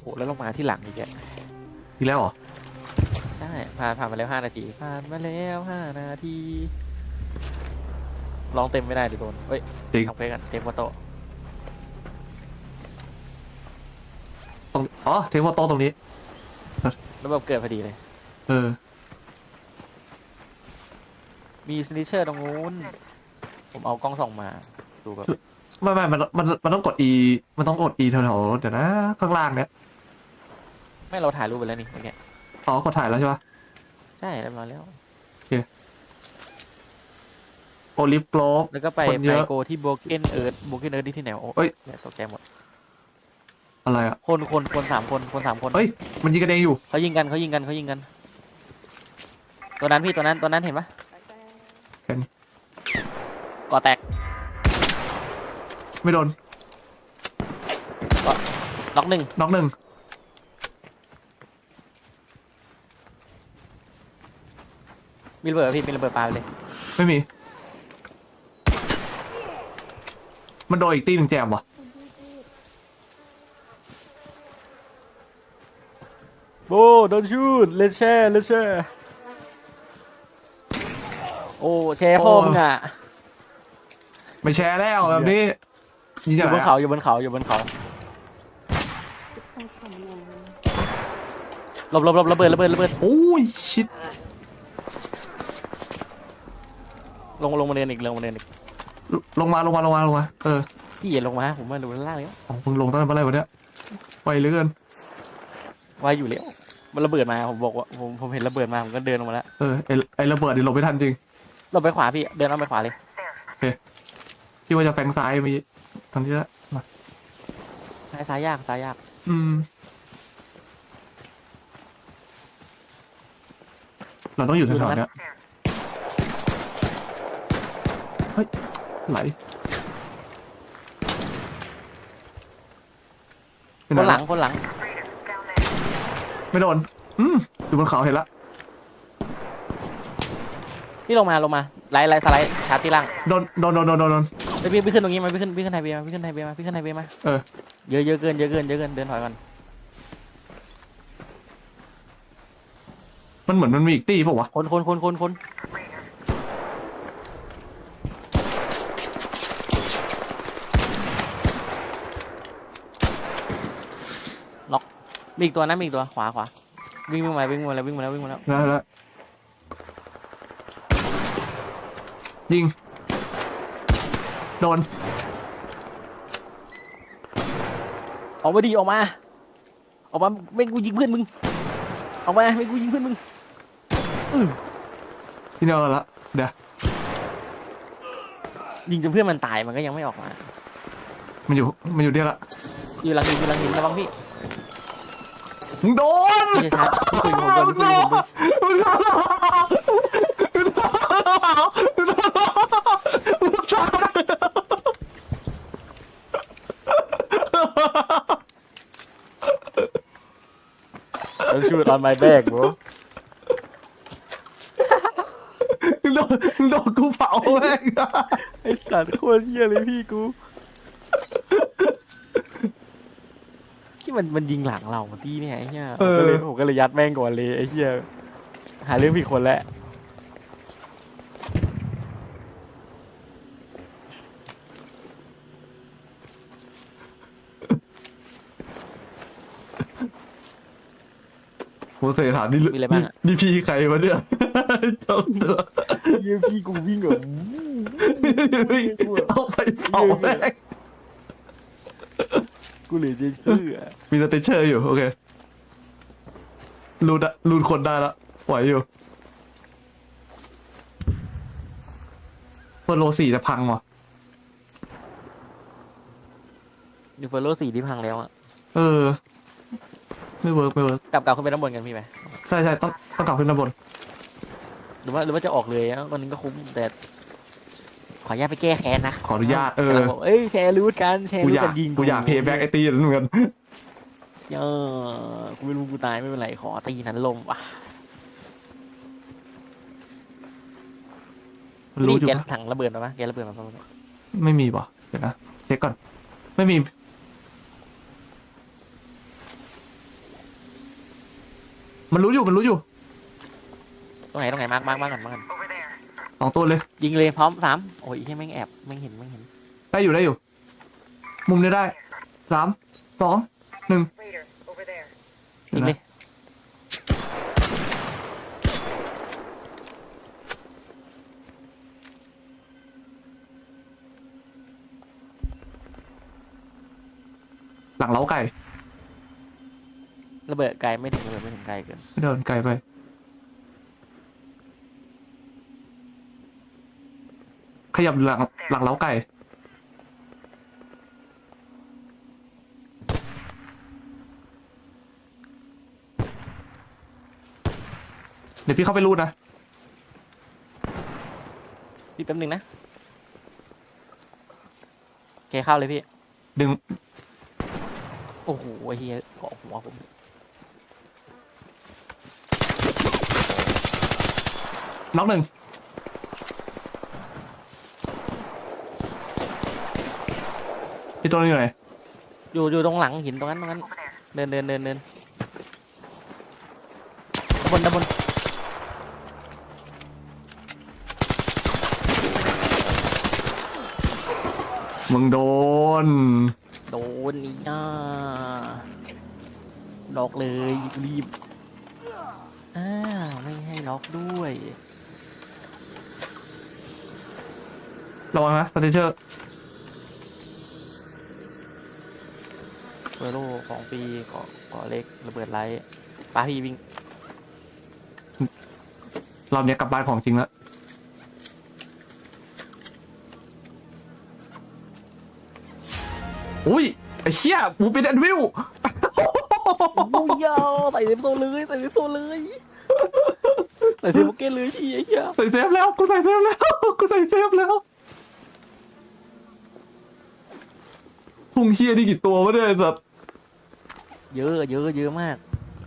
โอ้แล้วลงมาที่หลังอีกแกอีกแล้วเหรอ ใช่ผ่านผ่านมาแล้วห้านาทีผ่านมาแล้วห้านาทีลองเต็มไม่ได้ดิโดนเฮ้ยจริง ทำเพลงกันเต็มกว่าโตะตรงอ๋อเทมโมโตะตรงนี้ แล้วแบบเกิดพอดีเลย เออ มีสนิเชอร์ตรงนู้น ผมเอากล้องส่องมา ดูแบบไม่ไม่มันมันมันต้องกด E มันต้องกด E แถวๆเดี๋ยวนะ ข้างล่างเนี้ย ไม่เราถ่ายรูปไปแล้วนี่เมื่อกี้อ๋อกดถ่ายแล้วใช่ปะใช่เรียบร้อยแล้ว โอลิฟโกลบ แล้วก็ไปคนเยไปอะโกที่โบเกนเอิร์ดโบเกนเอิร์ดที่ไหนวะโอ้เอ้ย เนี่ยตกใจหมด อะไรอะ คนคนคนสามคนคนสามคนเฮ้ย มันยิงกันเองอยู่ เขายิงกันเขายิงกันเขายิงกัน ตัวนั้นพี่ตัวนั้นตัวนั้นเห็นปะเห็น ก่อแตกไม่โดนล็อกหนึ่งน็อกหนึ่ง มีระเบิดปะพี่มีระเบิดปาไปเลยไม่มี มันโดนอีกตีหนึ่งแจมวะโอ้โดนชูดเลนแช่เลนแช่โอ้แช่พ่อมึงอะไม่แชร์แล้วแบบนี้ยิงอจากยู่ไหบนนอะเขาอยู่บนเขาอยู่บนเขาหลบหลบหลบระเบิดระเบิดระเบิดโอ้ยชิด ลงลงมาเรียนอีกลงมาเรียนอีกลงมาลงมาลงมาลงมา เออ พี่อย่าลงมา ผมมาดูด้านล่างแล้วของมึงลงตั้งแต่เมื่อไหร่วะเนี่ยไวเหลือเกินวายอยู่แล้ว มันระเบิดมา ผมบอกว่าผมผมเห็นระเบิดมา ผมก็เดินลงมาแล้ว เออไอไอระเบิดนี่หลบไม่ทันจริงเราไปขวาพี่ เดินเอาไปขวาเลยที่ว่าจะแฟงซ้ายมีตอนนี้ละมาซ้ายซ้ายยากซ้ายยาก อืม เราต้องอยู่แถวๆเนี้ยเฮ้ยไหลไปคไะนหลัง คนหลัง ไม่โดนอืมอยู่บนเขาเห็นละพี่ลงมาลงมาไล่ไล่สไลด์ชาร์จที่ล่างโดนโดนโดนโดนโดนโดนไปพี่พี่ขึ้นตรงนี้มาพี่ขึ้นพี่ขึ้นไฮเวย์มาพี่ขึ้นไฮเวย์มาพี่ขึ้นไฮเวย์มาเออ เยอะเยอะเกินเยอะเกินเยอะเกินเดินถอยก่อนมันเหมือนมันมีอีกตีเปล่าวะคนคนคนคนคนล็อก มีอีกตัวนะมีอีกตัวขวาขวาวิ่งวิ่งมาวิ่งมาแล้ววิ่งมาแล้ววิ่งมาแล้วแล้วแล้วยิง โดน ออกมาดีออกมา ออกมาไม่กูยิงเพื่อนมึง ออกมาไม่กูยิงเพื่อนมึงอื้อที่เนอละเดี๋ยวยิงจนเพื่อนมันตายมันก็ยังไม่ออกมา มันอยู่ มันอยู่เดียวละ อยู่หลังหินอยู่หลังหินระวังพี่มึง โดนพี่จะชาร์จพี่คุยกับผมก่อนพี่คุยกับผมก่อนมึงโดนมึงโดนมึงโดนมึงตาย Don't shoot on my back bro มึงโดนโดนกูเผาแม่งไอ้สัตว์โคตรเหี้ยเลยพี่กู ที่มันมันยิงหลังเราตีเนี่ยไอ้เหี้ยผมก็เลยผมก็เลยยัดแม่งก่อนเลยไอ้เหี้ยหาเรื่องผิดคนแล้วผมเคยถามนี่มีอะไรบ้างอะ นี่พี่ใครวะเนี่ยเจ้าตัวเหี้ยพี่กูวิ่งแบบ เอาไปเผาแม่ง กูเหลือจะเชื่อมีสเตเชอร์อยู่ โอเครูดอะรูดคนได้ละไหวอยู่เฟอร์โลสี่จะพังว่ะนิเฟอร์โลสี่ที่พังแล้วอะเออ ไม่เวิร์กไม่เวิร์กกลับกลับขึ้นไปด้านบนกันพี่ไหมใช่ใช่ต้องต้องกลับขึ้นด้านบน หรือว่าหรือว่าจะออกเลยอะวันนึงก็คุ้มแต่ข ออนุญาตไปแก้แค้นนะขออนุญาตเออ กำลังบอกเอ้ยแชร์รูทกันแชร์กูรูทอยากักนยิงกูอยากเพย์แบ็กไอตีอย่างนั้นเหมือนกัน เออกูไม่รู้กูตายไม่เป็นไรขอตีนั้นลมว่ะมันรู้อยู่แกปะถังระเบิดมาปะแกระเบิดมาปะไม่มีว่ะเดี๋ยวนะเช็คก่อน ไม่มี มันรู้อยู่มันรู้อยู่ตรงไหนตรงไหนมาร์กมาร์กมาร์กก่อนมาร์กก่อน สองตัวเลย ยิงเลยพร้อมสามโอ้ยแค่แม่งแอบแม่งเห็นแม่งเห็นได้อยู่ได้อยู่ มุมนี้ได้สามสองหนึ่ง Raider, over there. ยิงเลยหลังเล้าไก่ระเบิดไกลไม่ถึงระเบิดไม่ถึงไกลเกินเดินไกลไป ยับหลังหลังเล้าไก่ เดี๋ยวพี่เข้าไปรูดนะ พี่แป๊บนึงนะโอเคเข้าเลยพี่ ดึง โอ้โหไอ้เฮียเกาะหัวผมน็อกหนึ่ง พี่ตัวนี้อยู่ไหนอยู่อยู่ตรงหลังหินตรงนั้นตรงนั้น เดินเดินเดินเดินด้านบนด้านบนมึงโดน โดนนี่อ่าล็อกเลยรีบอ่าไม่ให้ล็อกด้วยระวังนะสเตเชอร์ เวโรของปีเกาะเกาะเล็กระเบิดไลท์ปาพี่วิ่งรอบนี้กลับบ้านของจริงแล้วอุ้ยไอ้เชี่ยมูเป็นแอนวิลโอ้ยยาวใส่เซฟโซนเลยใส่เซฟโซนเลยใส่เซฟโปเกตเลยพี่ไอ้เหี้ยใส่เซฟแล้วกูใส่เซฟแล้วกูใส่เซฟแล้วพุงเชี่ยนี่กี่ตัววะเนี่ยไอ้สัตว์ เยอะเยอะเยอะมาก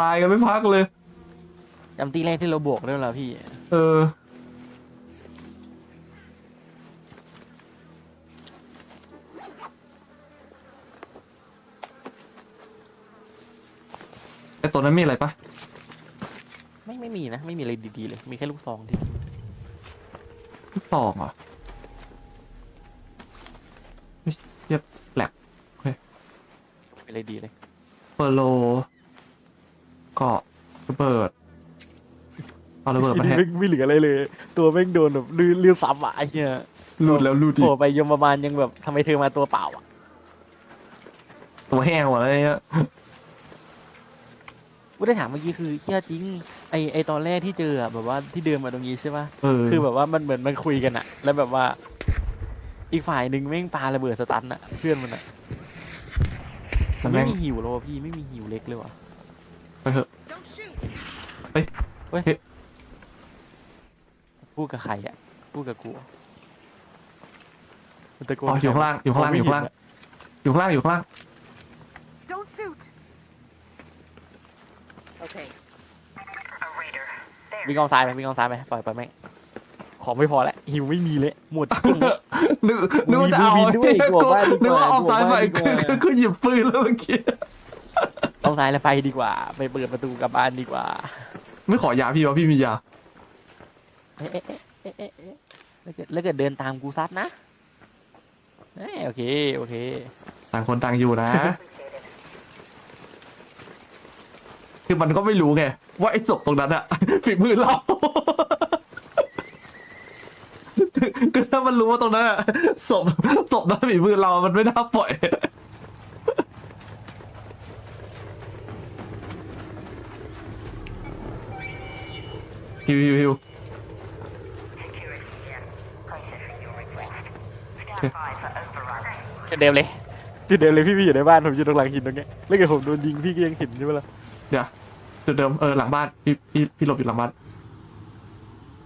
ตายกันไม่พักเลย จำตีแรกที่เราบวกด้วยเหรอพี่ เออ ไอตัวนั้นมีอะไรปะไม่ไม่มีนะ ไม่มีอะไรดีๆเลย มีแค่ลูกซองที่ลูกซองเหรอไม่เทียบแหลกไม่มีอะไรดีเลย เฟอร์โลเกาะระเบิดเอาระเบิดมาแทนไม่เหลืออะไรเลย ตัวแม่งโดนแบบลื่นลื่นซ้ำอะไอ้เหี้ยรูดแล้วรูดอีโผล่กไปยมบาลยังแบบทำไมเธอมาตัวเปล่าอะตัวแห้งหมดเลยเนี่ยกูได้ถามเมื่อกี้คือเชี่ยจริงไอไอตอนแรกที่เจออะแบบว่าที่เดินมาตรงนี้ใช่ปะเออคือแบบว่ามันเหมือนมันคุยกันอะแล้วแบบว่า อีกฝ่ายหนึ่งแม่งปาระเบิดสตันอะเพื่อนมันอะ แต่ไม่แม่งมีหิวแล้ววะพี่ไม่มีหิวเล็กเลยวะไปเถอะ Don't shoot! พูดกับใครอะพูดกับกูอะมันตะโกนอ๋ออยู่ข้างล่างอยู่ข้างล่างอยู่ข้างล่างอยู่ข้างล่างอยู่ข้างล่าง Don't shoot! Okay. A raider. วิ่งออกซ้ายไปวิ่งออกซ้ายไปปล่อยไปแม่งของไม่พอแล้วหิวไม่มีเลยหมดช่วง นี้นึกนึกว่าจะเอามีบูบินด้วยกลัวบ้านดีกว่านึกว่าเอาซ้ายไปกลัวบ้านดีกว่าคือคือหยิบปืนแล้วเมื่อกี้ออกซ้ายแล้วไปดีกว่า ไปเปิดประตูกลับบ้านดีกว่า ไม่ขอยาพี่วะพี่มียาเอ๊ะเอ๊ะเอ๊ะเอ๊ะเอ๊ะแล้วเกิดแล้วเกิดเดินตามกูซัดนะเอ้ยโอเคโอเค ต่างคนต่างอยู่นะ คือมันก็ไม่รู้ไงว่าไอ้ศพตรงนั้นอะฝีมือเรา คือถ้ามันรู้ว่าตรงนั้นอะศพศพนั้นฝีมือเรา มันไม่น่าปล่อย ฮิวฮิวฮิว Security here. Processing your request. Stand by for override. จุดเดิมเลยจุดเดิมเลยพี่พี่อยู่ในบ้านผมอยู่ตรงหลังหินตรงเนี้ยแล้วเกิดผมโดนยิงพี่ก็ยังเห็นใช่ไหมล่ะเดี๋ยวจุดเดิมเออหลังบ้านพี่พี่พี่หลบอยู่หลังบ้าน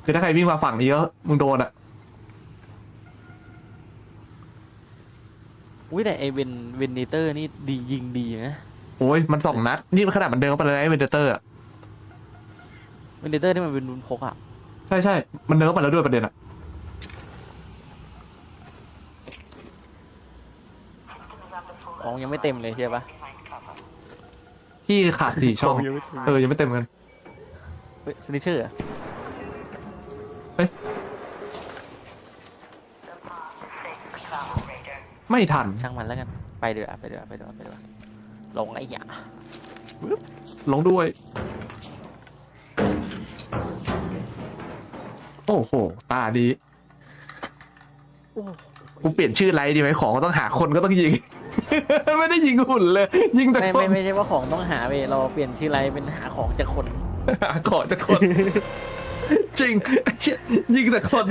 คือถ้าใครวิ่งมาฝั่งนี้ก็มึงโดนอะ อุ้ยแต่ไอเวนเวนเนเตอร์นี่ดียิงดีนะโอ้ยมันสองนัด นี่มันขนาดมันเดินเข้าไปเลยนะไอ้เวนเดเตอร์อะเวนเนเตอร์ที่มันเป็นบุญพกอะใช่ใช่มันเดินเข้าไปแล้วด้วยประเด็นอะของยังไม่เต็มเลยใช่ปะพี่ขาดสี่ช่องยังไม่เต็มเออยังไม่เต็มกันสนิเชอร์ The ไม่ทัน ช่างมันแล้วกัน ไปเดือไปเดือไปเดือไปเดือลงไอ้หยาลงด้วย โอ้โห ตาดีโอ้โหกูเปลี่ยนชื่อไลท์ดีไหมของก็ต้องหาคนก็ต้องยิง ไม่ได้ยิงหุ่นเลย ยิงแต่ไม่คนไม่ไม่ใช่ว่าของต้องหาเว้ยเราเปลี่ยนชื่ออะไรเป็นหาของจากคนหาของจากคน จริงไอ้เหี้ยยิงแต่คน